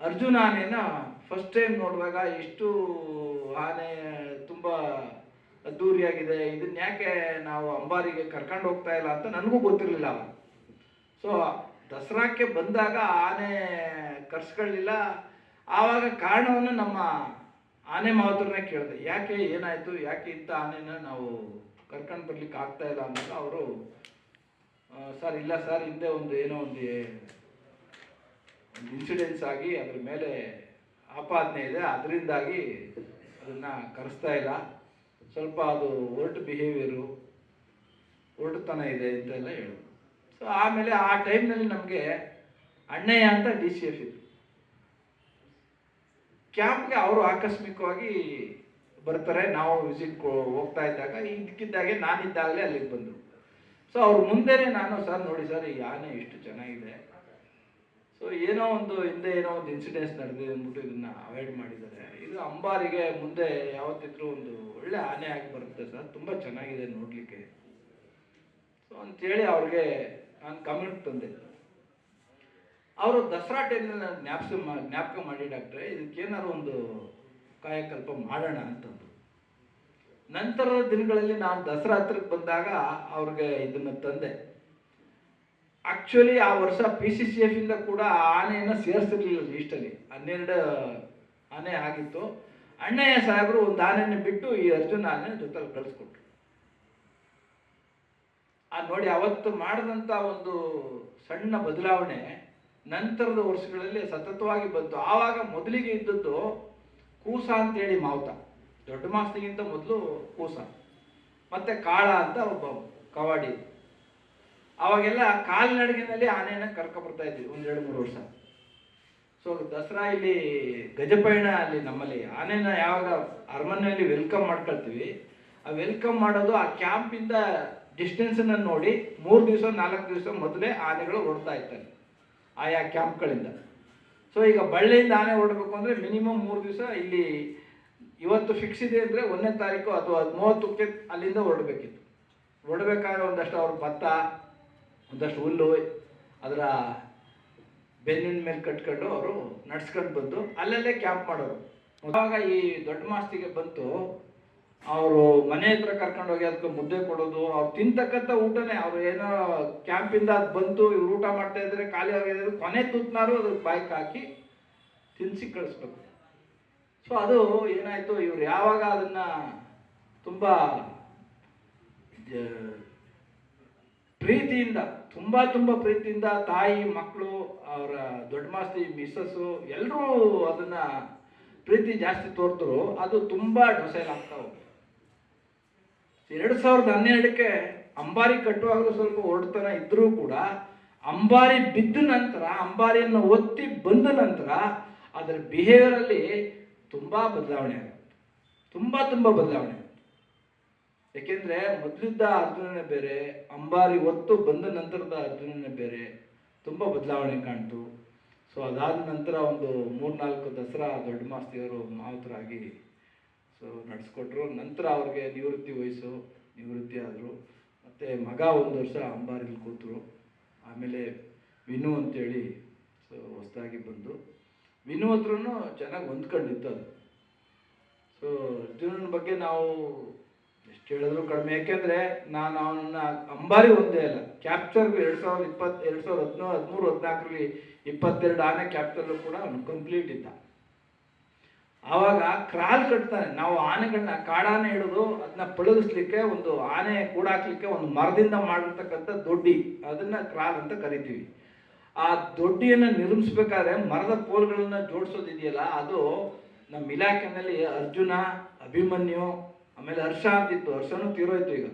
Arjuna ಆನೆನ first time ನೋಡಿದಾಗ ಎಷ್ಟು ಆನೆ ತುಂಬ ಅದ್ದೂರಿಯಾಗಿದೆ. ಇದನ್ನ ಯಾಕೆ ನಾವು ಅಂಬಾರಿಗೆ ಕರ್ಕೊಂಡು ಹೋಗ್ತಾ ಇಲ್ಲ ಅಂತ ನನಗೂ ಗೊತ್ತಿರಲಿಲ್ಲ ಅವಾಗ ಸೊ ದಸರಾಕ್ಕೆ ಬಂದಾಗ ಆನೆ ಕರ್ಸ್ಕೊಳ್ಳಿಲ್ಲ. ಆವಾಗ ಕಾರಣವನ್ನು ನಮ್ಮ ಆನೆ ಮಾತ್ರನೇ ಕೇಳಿದೆ. ಯಾಕೆ ಏನಾಯಿತು? ಯಾಕೆ ಇಂಥ ಆನೆನ ನಾವು ಕರ್ಕೊಂಡು ಬರ್ಲಿಕ್ಕೆ ಆಗ್ತಾ ಇಲ್ಲ ಅಂದಾಗ ಅವರು ಸರ್, ಇಲ್ಲ ಸರ್, ಹಿಂದೆ ಒಂದು ಏನೋ ಒಂದು ಒಂದು ಇನ್ಸಿಡೆನ್ಸ್ ಆಗಿ ಅದ್ರ ಮೇಲೆ ಆಪಾದನೆ ಇದೆ. ಅದರಿಂದಾಗಿ ಅದನ್ನು ಕರೆಸ್ತಾ ಇಲ್ಲ. ಸ್ವಲ್ಪ ಅದು ಒರ್ಟ್ ಬಿಹೇವಿಯರು ಒರ್ಟುತನ ಇದೆ ಅಂತೆಲ್ಲ ಹೇಳೋದು. ಸೊ ಆಮೇಲೆ ಆ ಟೈಮ್ನಲ್ಲಿ ನಮಗೆ ಅಣ್ಣಯ್ಯ ಅಂತ ಡಿ ಸಿ ಎಫ್ ಇದ್ರು. ಕ್ಯಾಂಪ್ಗೆ ಅವರು ಆಕಸ್ಮಿಕವಾಗಿ ಬರ್ತಾರೆ. ನಾವು ವಿಸಿಟ್ ಹೋಗ್ತಾ ಇದ್ದಾಗ. ಇದಕ್ಕಿದ್ದಾಗೆ ನಾನಿದ್ದಾಗಲೇ ಅಲ್ಲಿಗೆ ಬಂದರು. ಸೊ ಅವ್ರ ಮುಂದೆನೇ ನಾನು, ಸರ್, ನೋಡಿ ಸರ್, ಈ ಆನೆ ಇಷ್ಟು ಚೆನ್ನಾಗಿದೆ. ಸೊ ಏನೋ ಒಂದು ಹಿಂದೆ ಏನೋ ಒಂದು ಇನ್ಸಿಡೆನ್ಸ್ ನಡೆದಿದೆ ಅಂದ್ಬಿಟ್ಟು ಇದನ್ನ ಅವಾಯ್ಡ್ ಮಾಡಿದ್ದಾರೆ. ಇದು ಅಂಬಾರಿಗೆ ಮುಂದೆ ಯಾವತ್ತಿದ್ರೂ ಒಂದು ಒಳ್ಳೆ ಆನೆ ಆಗಿ ಬರುತ್ತೆ ಸರ್. ತುಂಬ ಚೆನ್ನಾಗಿದೆ ನೋಡಲಿಕ್ಕೆ. ಸೊ ಅಂತೇಳಿ ಅವ್ರಿಗೆ ನಾನು ಕಮೆಂಟ್ ತಂದೆ. ಅವರು ದಸರಾ ಟೈಮ್ನ ಜ್ಞಾಪಿಸ ಜ್ಞಾಪಕ ಮಾಡಿ ಡಾಕ್ಟ್ರೆ, ಇದಕ್ಕೇನಾದ್ರು ಒಂದು ಕಾಯಕಲ್ಪ ಮಾಡೋಣ ಅಂತಂದು ನಂತರದ ದಿನಗಳಲ್ಲಿ ನಾನು ದಸರಾ ಹತ್ರಕ್ಕೆ ಬಂದಾಗ ಅವ್ರಿಗೆ ಇದನ್ನು ತಂದೆ. ಆಕ್ಚುಲಿ ಆ ವರ್ಷ ಪಿ ಸಿ ಸಿ ಎಫ್ ಇಂದ ಕೂಡ ಆ ಆನೆಯನ್ನು ಸೇರಿಸಿರ್ಲಿಲ್ಲ ಲೀಸ್ಟಲ್ಲಿ ಹನ್ನೆರಡು ಆನೆ ಆಗಿತ್ತು. ಅಣ್ಣಯ್ಯ ಸಾಹೇಬರು ಒಂದು ಆನೆಯನ್ನು ಬಿಟ್ಟು ಈ ಅರ್ಜುನ ಆನೆ ಜೊತೆಲಿ ಕಳಿಸ್ಕೊಟ್ರು. ಆ ನೋಡಿ, ಅವತ್ತು ಮಾಡಿದಂಥ ಒಂದು ಸಣ್ಣ ಬದಲಾವಣೆ ನಂತರದ ವರ್ಷಗಳಲ್ಲಿ ಸತತವಾಗಿ ಬಂತು. ಆವಾಗ ಮೊದಲಿಗೆ ಇದ್ದದ್ದು ಕೂಸ ಅಂತೇಳಿ ಮಾವುತ. ದೊಡ್ಡ ಮಾಸ್ತಿಗಿಂತ ಮೊದಲು ಕೂಸ. ಮತ್ತೆ ಕಾಳ ಅಂತ ಒಬ್ಬ ಕವಾಡಿ ಅವಾಗೆಲ್ಲ ಕಾಲ್ನಡಿಗೆನಲ್ಲಿ ಆನೆಯನ್ನ ಕರ್ಕೊಬರ್ತಾ ಇದ್ವಿ, ಒಂದ್ ಎರಡು ಮೂರು ವರ್ಷ. ಸೊ ದಸರಾ ಇಲ್ಲಿ ಗಜಪಯಣ ಅಲ್ಲಿ ನಮ್ಮಲ್ಲಿ ಆನೆನ ಯಾವಾಗ ಅರಮನೆಯಲ್ಲಿ ವೆಲ್ಕಮ್ ಮಾಡ್ಕೊಳ್ತೀವಿ, ಆ ವೆಲ್ಕಮ್ ಮಾಡೋದು ಆ ಕ್ಯಾಂಪಿಂದ ಡಿಸ್ಟೆನ್ಸನ್ನು ನೋಡಿ ಮೂರು ದಿವಸ, ನಾಲ್ಕು ದಿವಸ ಮೊದಲೇ ಆನೆಗಳು ಹೊಡ್ತಾ ಇರ್ತಾರೆ ಆಯಾ ಕ್ಯಾಂಪ್ಗಳಿಂದ ಸೊ ಈಗ ಬಳ್ಳಿಯಿಂದ ಆನೆ ಹೊರಡಬೇಕು ಅಂದರೆ ಮಿನಿಮಮ್ ಮೂರು ದಿವಸ ಇಲ್ಲಿ ಇವತ್ತು ಫಿಕ್ಸ್ ಇದೆ ಅಂದರೆ ಒಂದನೇ ತಾರೀಕು ಅಥವಾ ಮೂವತ್ತಕ್ಕೆ ಅಲ್ಲಿಂದ ಹೊರಡಬೇಕಿತ್ತು ಹೊರಡ್ಬೇಕಾದ್ರೆ ಒಂದಷ್ಟು ಅವ್ರ ಭತ್ತ ಒಂದಷ್ಟು ಹುಲ್ಲು ಅದರ ಬೆನ್ನಿನ ಮೇಲೆ ಕಟ್ಕೊಂಡು ಅವರು ನಡ್ಸ್ಕೊಂಡು ಬಂದು ಅಲ್ಲಲ್ಲೇ ಕ್ಯಾಂಪ್ ಮಾಡೋರು. ಆವಾಗ ಈ ದೊಡ್ಡ ಮಾಸ್ತಿಗೆ ಬಂತು, ಅವರು ಮನೆ ಹತ್ರ ಕರ್ಕೊಂಡು ಹೋಗಿ ಅದಕ್ಕೆ ಮುದ್ದೆ ಕೊಡೋದು, ಅವ್ರು ತಿಂತಕ್ಕಂಥ ಊಟನೇ, ಅವ್ರು ಏನೋ ಕ್ಯಾಂಪಿಂದ ಅದು ಬಂತು, ಇವ್ರು ಊಟ ಮಾಡ್ತಾ ಇದ್ರೆ, ಖಾಲಿ ಆಗಿದ್ರೆ ಕೊನೆ ತುತ್ತನಾರು ಅದಕ್ಕೆ ಬಾಯ್ಕ್ ಹಾಕಿ ತಿನ್ಸಿ ಕಳಿಸ್ಬೇಕು. ಸೊ ಅದು ಏನಾಯಿತು, ಇವ್ರು ಯಾವಾಗ ಅದನ್ನ ತುಂಬಾ ಪ್ರೀತಿಯಿಂದ, ತುಂಬ ತುಂಬ ಪ್ರೀತಿಯಿಂದ ತಾಯಿ, ಮಕ್ಕಳು, ಅವರ ದೊಡ್ಡ ಮಾಸ್ತಿ, ಮಿಸ್ಸಸ್ಸು ಎಲ್ಲರೂ ಅದನ್ನ ಪ್ರೀತಿ ಜಾಸ್ತಿ ತೋರ್ತರು ಅದು ತುಂಬ ಡೊಸೈಲ್ ಆಗ್ತಾ ಎರಡು ಸಾವಿರದ ಹನ್ನೆರಡಕ್ಕೆ ಅಂಬಾರಿ ಕಟ್ಟುವಾಗಲೂ ಸ್ವಲ್ಪ ಹೊರಡ್ತನ ಇದ್ರೂ ಕೂಡ ಅಂಬಾರಿ ಬಿದ್ದ ನಂತರ, ಅಂಬಾರಿಯನ್ನು ಒತ್ತಿ ಬಂದ ನಂತರ ಅದರ ಬಿಹೇವಿಯರಲ್ಲಿ ತುಂಬ ಬದಲಾವಣೆ ಆಗುತ್ತೆ. ತುಂಬ ತುಂಬ ಬದಲಾವಣೆ ಯಾಕೆಂದ್ರೆ ಮೊದಲಿದ್ದ ಅರ್ಜುನನೇ ಬೇರೆ, ಅಂಬಾರಿ ಹೊತ್ತು ಬಂದ ನಂತರದ ಅರ್ಜುನನೇ ಬೇರೆ, ತುಂಬಾ ಬದಲಾವಣೆ ಕಾಣ್ತು. ಸೊ ಅದಾದ ನಂತರ ಒಂದು ಮೂರ್ನಾಲ್ಕು ದಸರಾ ದೊಡ್ಡ ಮಾಸ್ತಿಯವರು ಮಾವುತರಾಗಿ ಸೊ ನಡೆಸ್ಕೊಟ್ರು. ನಂತರ ಅವ್ರಿಗೆ ನಿವೃತ್ತಿ ವಯಸ್ಸು, ನಿವೃತ್ತಿ ಆದರು. ಮತ್ತು ಮಗ ಒಂದು ವರ್ಷ ಅಂಬಾರಿಲಿ ಕೂತರು. ಆಮೇಲೆ ವಿನು ಅಂತೇಳಿ ಸೊ ಹೊಸದಾಗಿ ಬಂದು. ವಿನು ಹತ್ರನೂ ಚೆನ್ನಾಗಿ ಹೊಂದ್ಕೊಂಡಿತ್ತು ಅದು. ಸೊ ಅರ್ಜುನನ ಬಗ್ಗೆ ನಾವು ಹೇಳಿದ್ರು ಕಡಿಮೆ. ಯಾಕೆಂದ್ರೆ ನಾನು ಅವನನ್ನ ಅಂಬಾರಿ ಒಂದೇ ಅಲ್ಲ ಕ್ಯಾಪ್ಚರ್ ಎರಡು ಸಾವಿರದ ಇಪ್ಪತ್ತು, ಎರಡು ಸಾವಿರದ ಹದಿನೋ, ಹದಿಮೂರು, ಹದಿನಾಲ್ಕರಲ್ಲಿ ಇಪ್ಪತ್ತೆರಡು ಆನೆ ಕ್ಯಾಪ್ಚರ್ಲು ಕೂಡ ಅವನು ಕಂಪ್ಲೀಟ್ ಇದ್ದ. ಆವಾಗ ಕ್ರಾಲ್ ಕಟ್ತಾನೆ, ನಾವು ಆನೆಗಳನ್ನ ಕಾಡಾನೆ ಹಿಡಿದು ಅದನ್ನ ಪಳಗಿಸ್ಲಿಕ್ಕೆ ಒಂದು ಆನೆ ಕೂಡಾಕ್ಲಿಕ್ಕೆ ಒಂದು ಮರದಿಂದ ಮಾಡಿರ್ತಕ್ಕಂಥ ದೊಡ್ಡಿ, ಅದನ್ನ ಕ್ರಾಲ್ ಅಂತ ಕರಿತೀವಿ. ಆ ದೊಡ್ಡಿಯನ್ನು ನಿರ್ಮಿಸ್ಬೇಕಾದ್ರೆ ಮರದ ಪೋಲ್ಗಳನ್ನ ಜೋಡಿಸೋದಿದೆಯಲ್ಲ, ಅದು ನಮ್ಮ ಇಲಾಖೆನಲ್ಲಿ ಅರ್ಜುನ, ಅಭಿಮನ್ಯು ಆಮೇಲೆ ಹರ್ಷ ಅಂತಿತ್ತು ಹರ್ಷನೂ ತೀರೋಯ್ತು ಈಗ.